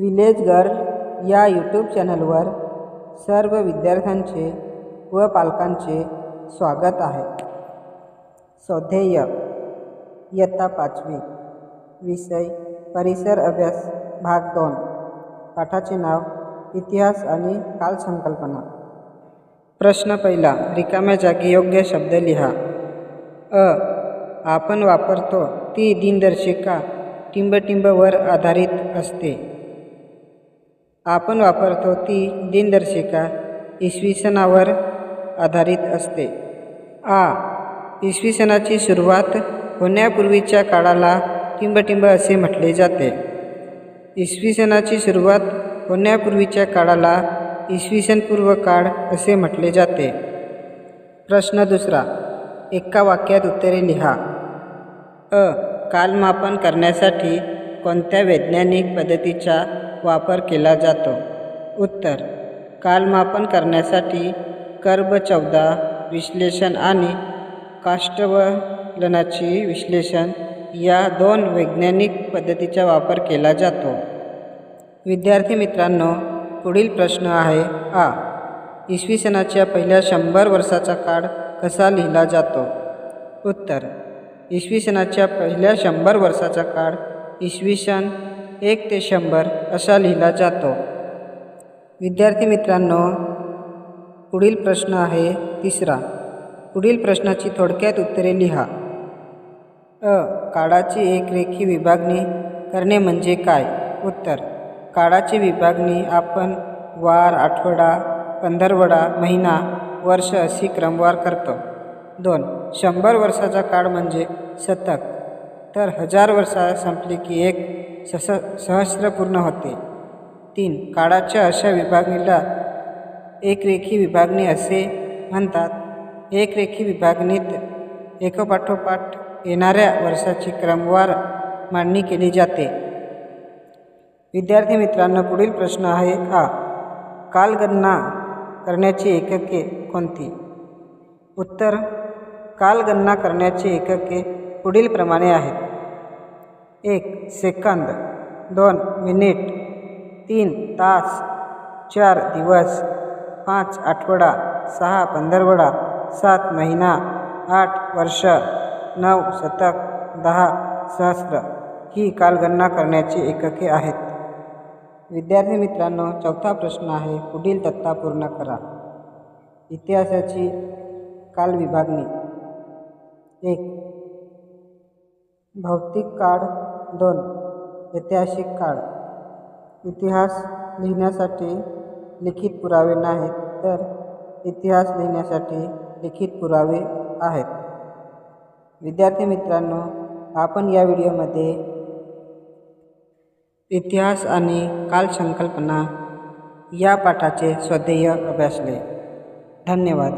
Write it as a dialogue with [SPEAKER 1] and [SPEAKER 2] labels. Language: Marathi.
[SPEAKER 1] विलेज गर्ल या यूट्यूब चॅनलवर सर्व विद्यार्थ्यांचे व पालकांचे स्वागत आहे. स्वाध्याय इयत्ता पाचवी. विषय. परिसर अभ्यास भाग दोन. पाठाचे नाव इतिहास आणि कालसंकल्पना. प्रश्न पहिला. रिकाम्या जागी योग्य शब्द लिहा. अ. आपण वापरतो ती दिनदर्शिका टिंबटिंबवर आधारित असते. आपण वापरतो ती दिनदर्शिका इसवी सणावर आधारित असते. आ. इसवी सणाची सुरुवात होण्यापूर्वीच्या काळाला टिंबटिंब असे म्हटले जाते. इसवी सणाची सुरुवात होण्यापूर्वीच्या काळाला इसवी सन पूर्व काळ असे म्हटले जाते. प्रश्न दुसरा. एका वाक्यात उत्तरे लिहा. अ. कालमापन करण्यासाठी कोणत्या वैज्ञानिक पद्धतीचा वापर केला जातो. उत्तर कालमापन करण्यासाठी कर्ब चौदा विश्लेषण आणि काष्टवलनाची विश्लेषण या दोन वैज्ञानिक पद्धतीचा वापर केला जातो. विद्यार्थी मित्रांनो पुढील प्रश्न आहे आ. इसवी सणाच्या पहिल्या शंभर वर्षाचा काळ कसा लिहिला जातो? उत्तर इसवी सणाच्या पहिल्या शंभर वर्षाचा काळ इसवी सन एक ते शंभर असा लिहिला जातो. विद्यार्थी मित्रांनो पुढील प्रश्न आहे तिसरा. पुढील प्रश्नाची थोडक्यात उत्तरे लिहा. अ. काळाची एकरेखी विभागणी करणे म्हणजे काय? उत्तर. काळाची विभागणी आपण वार आठवडा पंधरवडा महिना वर्ष अशी क्रमवार करतो. दोन. शंभर वर्षाचा काळ म्हणजे शतक. तर हजार वर्षा संपली की एक सस सहस्र पूर्ण होते. तीन काळाच्या अशा विभागणीला एकरेखी विभागणी असे म्हणतात. एकरेखी विभागणीत एकोपाठोपाठ येणाऱ्या वर्षाची क्रमवार मांडणी केली जाते. विद्यार्थी मित्रांनो पुढील प्रश्न आहे का कालगणना करण्याची एकके कोणती? उत्तर कालगणना करण्याची एकके पुढीलप्रमाणे आहेत एक सेकंद दोन मिनिट तीन तास चार दिवस पाच आठवडा सहा पंधरवडा सात महिना आठ वर्ष नऊ शतक दहा सहस्र ही कालगणना करण्याची एकके आहेत. विद्यार्थी मित्रांनो चौथा प्रश्न आहे पुढील तत्ता पूर्ण करा. इतिहासाची कालविभागणी. एक भौतिक काळ दोन ऐतिहासिक काळ. इतिहास लिहिण्यासाठी लिखित पुरावे नाहीत तर इतिहास लिहिण्यासाठी लिखित पुरावे आहेत. विद्यार्थी मित्रांनो आपण या व्हिडिओमध्ये इतिहास आणि काल संकल्पना या पाठाचे स्वध्येय अभ्यासले. धन्यवाद.